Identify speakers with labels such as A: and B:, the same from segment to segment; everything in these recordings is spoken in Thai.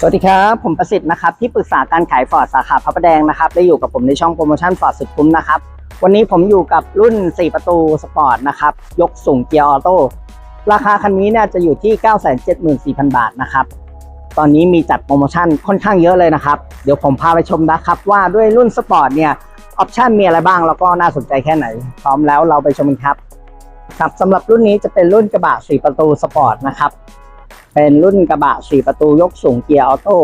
A: สวัสดีครับ ผมประสิทธิ์นะครับที่ปรึกษาการขายฟอร์ดสาขาพระประแดงนะครับได้อยู่กับผมในช่องโปรโมชั่นฟอร์ดสุดคุ้มนะครับวันนี้ผมอยู่กับรุ่น 4 ประตูสปอร์ตนะครับยกสูงเกียร์ออโต้ราคาคันนี้เนี่ยจะอยู่ที่ 974,000 บาทนะครับตอนนี้มีจัดโปรโมชั่นค่อนข้างเยอะเลยนะครับเดี๋ยวผมพาไปชมนะครับว่าด้วยรุ่นสปอร์ตเนี่ยออปชันมีอะไรบ้างแล้วก็น่าสนใจแค่ไหน พร้อมแล้วเราไปชมกันครับครับสำหรับรุ่นนี้จะเป็นรุ่นกระบะ4ประตูสปอร์ตนะครับ เป็นรุ่นกระบะ 4 ประตูยกสูงเกียร์ออโต้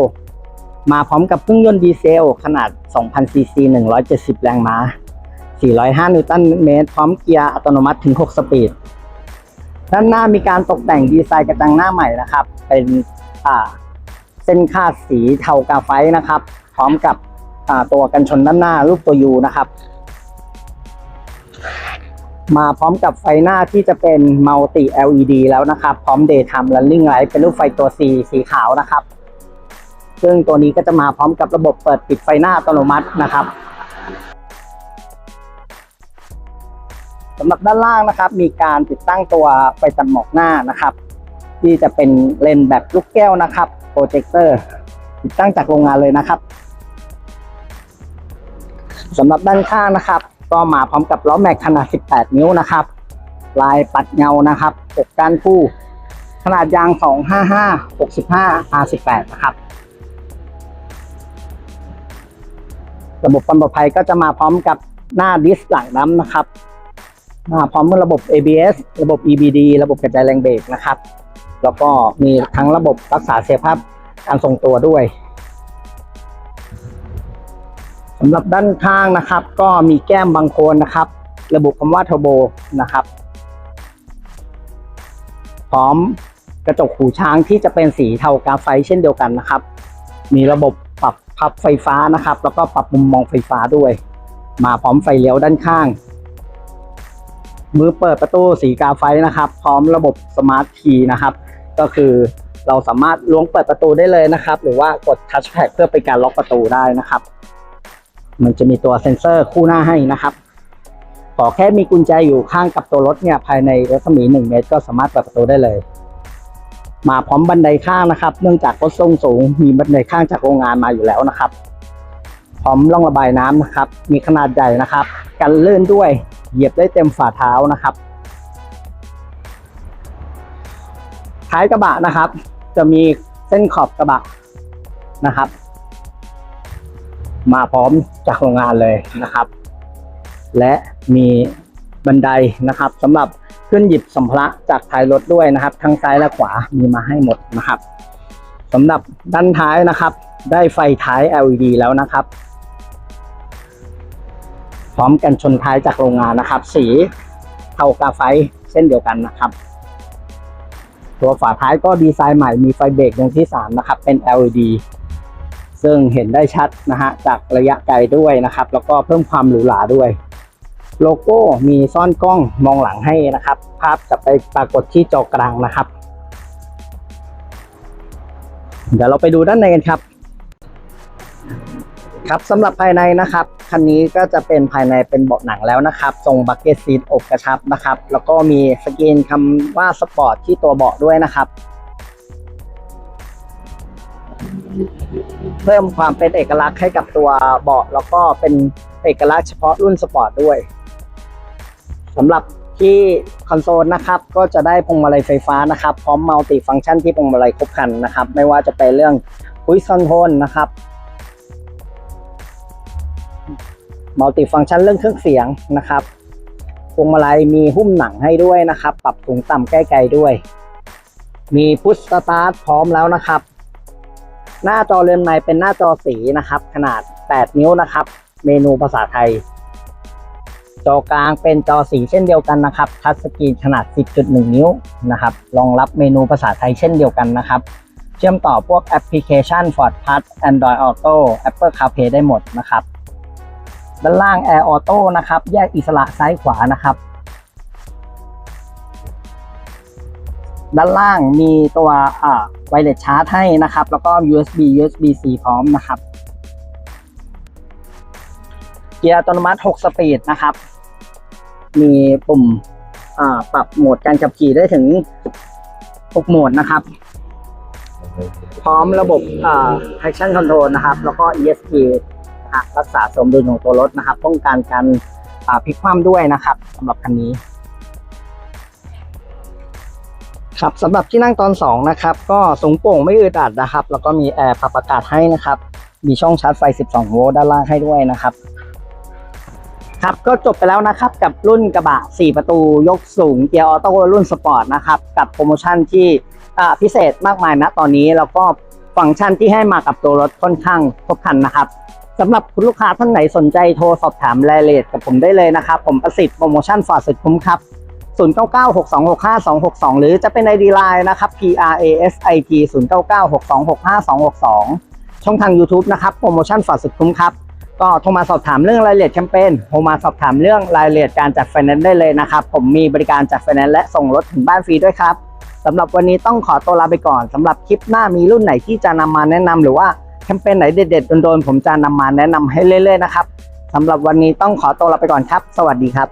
A: มาพร้อมกับเครื่องยนต์ดีเซล ขนาด 2,000 ซีซี 170 แรงม้า 405 นิวตันเมตร พร้อมเกียร์อัตโนมัติถึง 6 สปีด ด้านหน้ามีการตกแต่งดีไซน์กระจังหน้าใหม่นะครับ เป็นเส้นคาดสีเทากาไฟนะครับ พร้อมกับตัวกันชนด้านหน้ารูปตัวยูนะครับ มาพร้อมกับไฟหน้าที่จะเป็นมัลติ LED แล้วนะครับ พร้อม Daytime Running Light เป็นรูปไฟตัว C สีขาวนะครับ ซึ่งตัวนี้ก็จะมาพร้อมกับระบบเปิดปิดไฟหน้าอัตโนมัตินะครับสำหรับด้านล่างนะครับ มีการติดตั้งตัวไฟตัดหมอกหน้านะครับ ที่จะเป็นเลนแบบลูกแก้วนะครับโปรเจคเตอร์ติดตั้งจากโรงงานเลยนะครับสำหรับด้านข้างนะครับ ก็มาพร้อมกับล้อแม็กขนาด 18 นิ้วนะครับ ลายปัดเงานะครับ6ก้านคู่ ขนาดยาง 255 65 R18 นะครับ ระบบความปลอดภัยก็จะมาพร้อมกับหน้าดิสหลังน้ำนะครับ มาพร้อมกับระบบ ABS ระบบ EBD ระบบกระจายแรงเบรกนะครับ แล้วก็มีทั้งระบบรักษาเสียภาพการทรงตัวด้วยำหรับด้านข้างนะครับ ก็มีแก้มบางโคนนะครับ ระบุคำว่าเทอร์โบนะครับ พร้อมกระจกหูช้างที่จะเป็นสีเทากาไฟเช่นเดียวกันนะครับ มีระบบปรับพับไฟฟ้านะครับ แล้วก็ปรับมุมมองไฟฟ้าด้วย มาพร้อมไฟเลี้ยวด้านข้าง มือเปิดประตูสีกาไฟนะครับ พร้อมระบบสมาร์ทคีย์นะครับ ก็คือเราสามารถล้วงเปิดประตูได้เลยนะครับ หรือว่ากดทัชแพดเพื่อเป็นการล็อกประตูได้นะครับ มันจะมีตัวเซ็นเซอร์คู่หน้าให้นะครับ ขอแค่มีกุญแจอยู่ข้างกับตัวรถเนี่ยภายในรัศมี 1 เมตร ก็สามารถเปิดประตูได้เลย มาพร้อมบันไดข้างนะครับ เนื่องจากรถทรงสูง มีบันไดข้างจากโรงงานมาอยู่แล้วนะครับ พร้อมร่องระบายน้ำนะครับ มีขนาดใหญ่นะครับ กันลื่นด้วย เหยียบได้เต็มฝ่าเท้านะครับ ท้ายกระบะนะครับ จะมีเส้นขอบกระบะนะครับ มาพร้อมจากโรงงานเลยนะครับ และมีบันไดนะครับสำหรับขึ้นหยิบสัมภาระจากท้ายรถด้วยนะครับ ทั้งซ้ายและขวามีมาให้หมดนะครับสำหรับด้านท้ายนะครับ ได้ไฟท้าย LED แล้วนะครับ พร้อมกันชนท้ายจากโรงงานนะครับ สีเทากาไฟเช่นเดียวกันนะครับ ตัวฝาท้ายก็ดีไซน์ใหม่มีไฟเบรกดวงที่ 3 นะครับ เป็น LED ซึ่งเห็นได้ชัดนะฮะจากระยะไกลด้วยนะครับ แล้วก็เพิ่มความหรูหราด้วย โลโก้มีซ่อนกล้องมองหลังให้นะครับ ภาพจะไปปรากฏที่จอกลางนะครับ เดี๋ยวเราไปดูด้านในกันครับ ครับสำหรับภายในนะครับคันนี้ก็จะเป็นภายในเป็นเบาะหนังแล้วนะครับ ทรงบักเก็ตซีทอกกระชับนะครับ แล้วก็มีสกรีนคำว่าสปอร์ตที่ตัวเบาะด้วยนะครับ เพิ่มความเป็นเอกลักษณ์ให้กับตัวเบาะแล้วก็เป็นเอกลักษณ์เฉพาะรุ่นสปอร์ตด้วยสำหรับที่คอนโซลนะครับ ก็จะได้พวงมาลัยไฟฟ้านะครับ พร้อมมัลติฟังก์ชันที่พวงมาลัยครบครันนะครับ ไม่ว่าจะเป็นเรื่องคุยคอนโทรลนะครับมัลติฟังก์ชันเรื่องเครื่องเสียงนะครับพวงมาลัยมีหุ้มหนังให้ด้วยนะครับ ปรับสูงต่ำใกล้ไกลด้วย มีพุชสตาร์ทพร้อมแล้วนะครับ หน้าจอเรือนในเป็นหน้าจอสีนะครับ ขนาด 8 นิ้วนะครับ เมนูภาษาไทย จอกลางเป็นจอสีเช่นเดียวกันนะครับทัชสกรีนขนาด 10.1 นิ้วนะครับรองรับเมนูภาษาไทยเช่นเดียวกันนะครับ เชื่อมต่อพวกแอปพลิเคชัน Ford Pass Android Auto Apple CarPlay ได้หมดนะครับ ด้านล่าง Air Auto นะครับ แยกอิสระซ้ายขวานะครับด้านล่างมีตัวอ่า ไวเลสชาร์จให้นะครับ แล้วก็ USB USB-C พร้อมนะครับ เกียร์อัตโนมัติ 6 สปีดนะครับ มีปุ่มปรับโหมดการขับขี่ได้ถึง 6 โหมดนะครับ พร้อมระบบอ่า traction control นะครับ แล้วก็ ESP นะฮะรักษาสมดุลของตัวรถนะครับ ป้องกันการพลิกคว่ำด้วยนะครับสำหรับคันนี้ ครับสำหรับที่นั่งตอน 2 นะครับ ก็สูงโปร่งไม่อึดอัดนะครับ แล้วก็มีแอร์ปรับอากาศให้นะครับ มีช่องชาร์จไฟ 12 โวลต์ด้านล่างให้ด้วยนะครับ ครับก็จบไปแล้วนะครับกับรุ่นกระบะ 4 ประตูยกสูงเกียร์ออโต้รุ่นสปอร์ตนะครับ กับโปรโมชั่นที่พิเศษมากมายนะตอนนี้ แล้วก็ฟังก์ชันที่ให้มากับตัวรถค่อนข้างครบครันนะครับสำหรับคุณลูกค้าท่านไหนสนใจโทรสอบถามรายละเอียดกับผมได้เลยนะครับ ผมประสิทธิ์โปรโมชั่นฟอร์ดสุดคุ้มครับ 0996265262 หรือจะเป็น ID Line นะครับ P R A S I T 0996265262 ช่องทาง YouTube นะครับ โปรโมชั่นฟอร์ดสุดคุ้มครับ ก็โทรมาสอบถามเรื่องรายละเอียดแคมเปญโทรมาสอบถามเรื่องรายละเอียดการจัดไฟแนนซ์ได้เลยนะครับ ผมมีบริการจัดไฟแนนซ์และส่งรถถึงบ้านฟรีด้วยครับสำหรับวันนี้ต้องขอตัวลาไปก่อนสำหรับคลิปหน้ามีรุ่นไหนที่จะนำมาแนะนำหรือว่าแคมเปญไหนเด็ดๆโดนๆผมจะนำมาแนะนำให้เรื่อยๆนะครับสำหรับวันนี้ต้องขอตัวลาไปก่อนครับ สวัสดีครับ